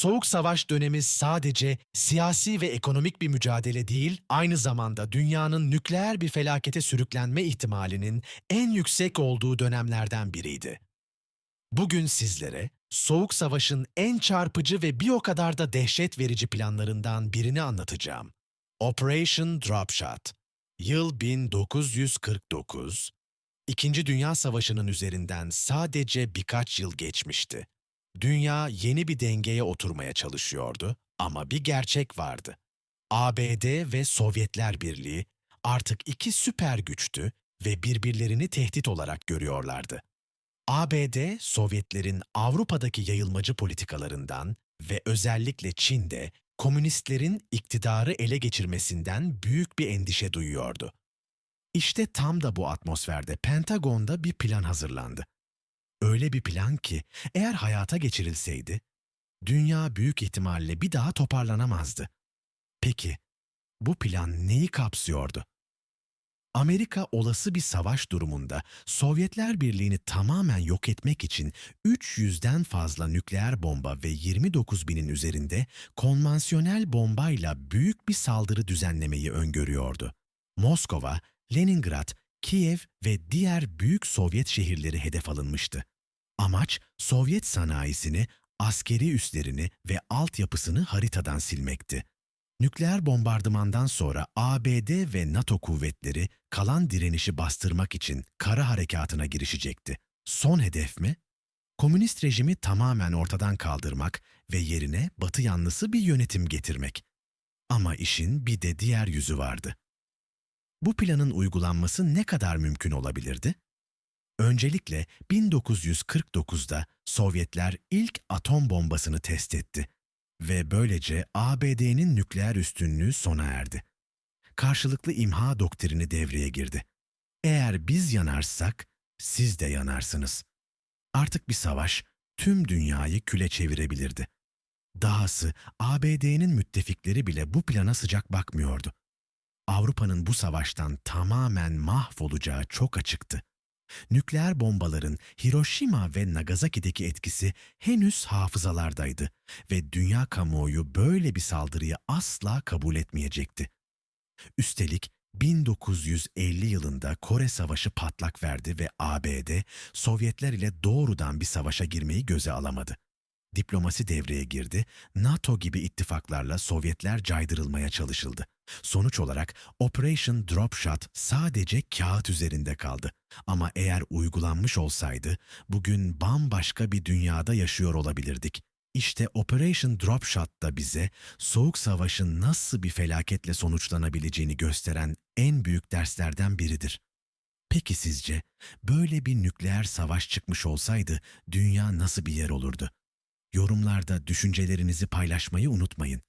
Soğuk Savaş dönemi sadece siyasi ve ekonomik bir mücadele değil, aynı zamanda dünyanın nükleer bir felakete sürüklenme ihtimalinin en yüksek olduğu dönemlerden biriydi. Bugün sizlere Soğuk Savaş'ın en çarpıcı ve bir o kadar da dehşet verici planlarından birini anlatacağım. Operation Dropshot. Yıl 1949. İkinci Dünya Savaşı'nın üzerinden sadece birkaç yıl geçmişti. Dünya yeni bir dengeye oturmaya çalışıyordu ama bir gerçek vardı. ABD ve Sovyetler Birliği artık iki süper güçtü ve birbirlerini tehdit olarak görüyorlardı. ABD, Sovyetlerin Avrupa'daki yayılmacı politikalarından ve özellikle Çin'de komünistlerin iktidarı ele geçirmesinden büyük bir endişe duyuyordu. İşte tam da bu atmosferde Pentagon'da bir plan hazırlandı. Öyle bir plan ki eğer hayata geçirilseydi, dünya büyük ihtimalle bir daha toparlanamazdı. Peki, bu plan neyi kapsıyordu? Amerika olası bir savaş durumunda Sovyetler Birliği'ni tamamen yok etmek için 300'den fazla nükleer bomba ve 29 binin üzerinde konvansiyonel bombayla büyük bir saldırı düzenlemeyi öngörüyordu. Moskova, Leningrad, Kiev ve diğer büyük Sovyet şehirleri hedef alınmıştı. Amaç Sovyet sanayisini, askeri üslerini ve altyapısını haritadan silmekti. Nükleer bombardımandan sonra ABD ve NATO kuvvetleri kalan direnişi bastırmak için kara harekatına girişecekti. Son hedef mi? Komünist rejimi tamamen ortadan kaldırmak ve yerine Batı yanlısı bir yönetim getirmek. Ama işin bir de diğer yüzü vardı. Bu planın uygulanması ne kadar mümkün olabilirdi? Öncelikle 1949'da Sovyetler ilk atom bombasını test etti ve böylece ABD'nin nükleer üstünlüğü sona erdi. Karşılıklı imha doktrini devreye girdi. Eğer biz yanarsak siz de yanarsınız. Artık bir savaş tüm dünyayı küle çevirebilirdi. Dahası ABD'nin müttefikleri bile bu plana sıcak bakmıyordu. Avrupa'nın bu savaştan tamamen mahvolacağı çok açıktı. Nükleer bombaların Hiroşima ve Nagasaki'deki etkisi henüz hafızalardaydı ve dünya kamuoyu böyle bir saldırıyı asla kabul etmeyecekti. Üstelik 1950 yılında Kore Savaşı patlak verdi ve ABD, Sovyetler ile doğrudan bir savaşa girmeyi göze alamadı. Diplomasi devreye girdi, NATO gibi ittifaklarla Sovyetler caydırılmaya çalışıldı. Sonuç olarak Operation Dropshot sadece kağıt üzerinde kaldı. Ama eğer uygulanmış olsaydı bugün bambaşka bir dünyada yaşıyor olabilirdik. İşte Operation Dropshot da bize Soğuk Savaş'ın nasıl bir felaketle sonuçlanabileceğini gösteren en büyük derslerden biridir. Peki sizce böyle bir nükleer savaş çıkmış olsaydı dünya nasıl bir yer olurdu? Yorumlarda düşüncelerinizi paylaşmayı unutmayın.